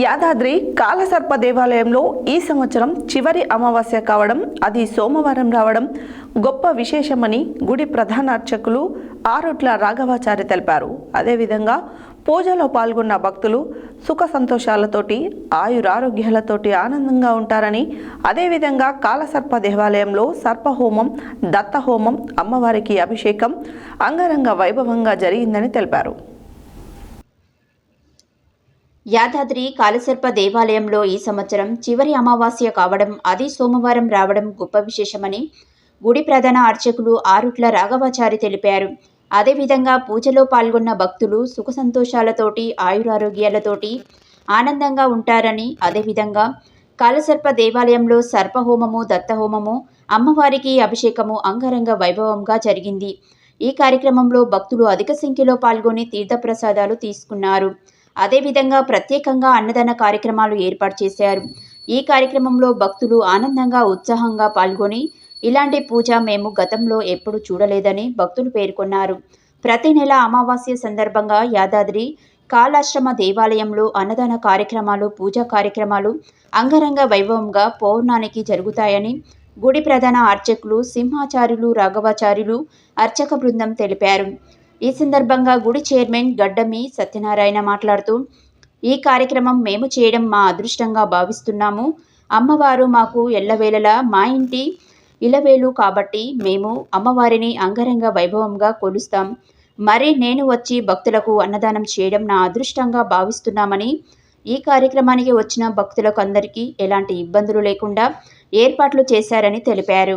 యాదాద్రి కాలసర్ప దేవాలయంలో ఈ సంవత్సరం చివరి అమావాస్య కావడం అది సోమవారం రావడం గొప్ప విశేషమని గుడి ప్రధాన అర్చకులు ఆరుట్ల రాఘవాచారి తెలిపారు. అదేవిధంగా పూజలో పాల్గొన్న భక్తులు సుఖ సంతోషాలతోటి ఆయురారోగ్యాలతోటి ఆనందంగా ఉంటారని అదేవిధంగా కాలసర్ప దేవాలయంలో సర్పహోమం దత్తహోమం అమ్మవారికి అభిషేకం అంగరంగ వైభవంగా జరిగిందని తెలిపారు. యాదాద్రి కాలసర్ప దేవాలయంలో ఈ సంవత్సరం చివరి అమావాస్య కావడం అది సోమవారం రావడం గొప్ప విశేషమని గుడి ప్రధాన అర్చకులు ఆరుట్ల రాఘవాచారి తెలిపారు. అదేవిధంగా పూజలో పాల్గొన్న భక్తులు సుఖ సంతోషాలతోటి ఆయురారోగ్యాలతోటి ఆనందంగా ఉంటారని అదేవిధంగా కాలసర్ప దేవాలయంలో సర్పహోమము దత్తహోమము అమ్మవారికి అభిషేకము అంగరంగ వైభవంగా జరిగింది. ఈ కార్యక్రమంలో భక్తులు అధిక సంఖ్యలో పాల్గొని తీర్థప్రసాదాలు తీసుకున్నారు. అదేవిధంగా ప్రత్యేకంగా అన్నదాన కార్యక్రమాలు ఏర్పాటు చేశారు. ఈ కార్యక్రమంలో భక్తులు ఆనందంగా ఉత్సాహంగా పాల్గొని ఇలాంటి పూజ మేము గతంలో ఎప్పుడు చూడలేదని భక్తులు పేర్కొన్నారు. ప్రతి నెల అమావాస్య సందర్భంగా యాదాద్రి కాళాశ్రమ దేవాలయంలో అన్నదాన కార్యక్రమాలు పూజా కార్యక్రమాలు అంగరంగ వైభవంగా పౌర్ణానికి జరుగుతాయని గుడి ప్రధాన అర్చకులు సింహాచార్యులు రాఘవాచార్యులు అర్చక బృందం తెలిపారు. ఈ సందర్భంగా గుడి చైర్మన్ గడ్డమి సత్యనారాయణ మాట్లాడుతూ ఈ కార్యక్రమం మేము చేయడం మా అదృష్టంగా భావిస్తున్నాము. అమ్మవారు మాకు ఎల్లవేళలా మా ఇంటి ఇలవేలు కాబట్టి మేము అమ్మవారిని అంగరంగ వైభవంగా కొలుస్తాం. మరి నేను వచ్చి భక్తులకు అన్నదానం చేయడం నా అదృష్టంగా భావిస్తున్నామని ఈ కార్యక్రమానికి వచ్చిన భక్తులకు అందరికీ ఎలాంటి ఇబ్బందులు లేకుండా ఏర్పాట్లు చేశారని తెలిపారు.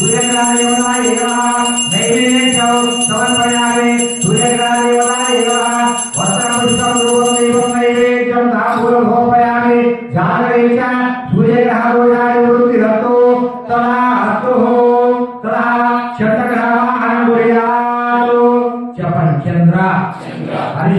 सूर्यग्रहादेवताय नमः नैवेद्यौ समर्पयामि सूर्यग्रहादेवताय नमः वस्त्रपुष्पं रूपं देवं नैवेद्यं नापुरभोपयामि जागरिका सूर्यग्रहदोषाय वृत्तिरतो तदा हस्तुः तदा षट्ग्रहाणं कुर्यात् च पञ्चन्द्र हरि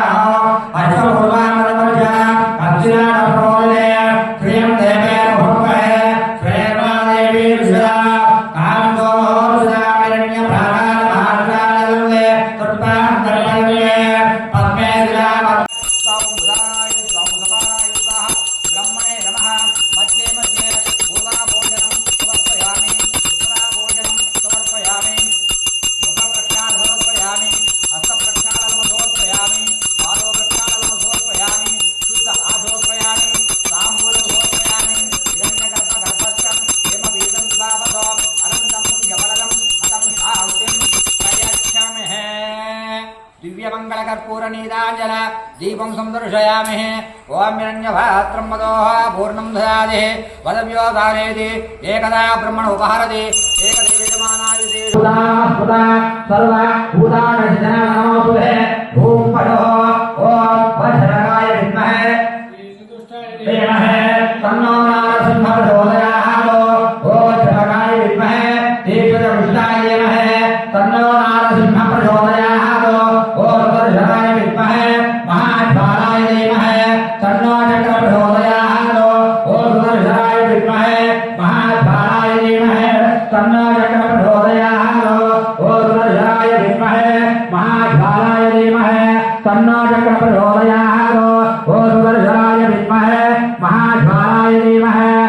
दिव्यमङ्गलकर्पूरनीताञ्जल दीपम् सन्दर्शयामहे ॐ हिरण्यभात्रम् वदोः पूर्णम् ददादिः वदव्यो दानेति एकदा ब्रह्मण उपहरति तन्नो नारसिंह प्रचोदयाः ओ विद्महे। नमः, तन्नो नारसिंह प्रचोदयाः तो, तन्नाचक्रप्रचोदयात्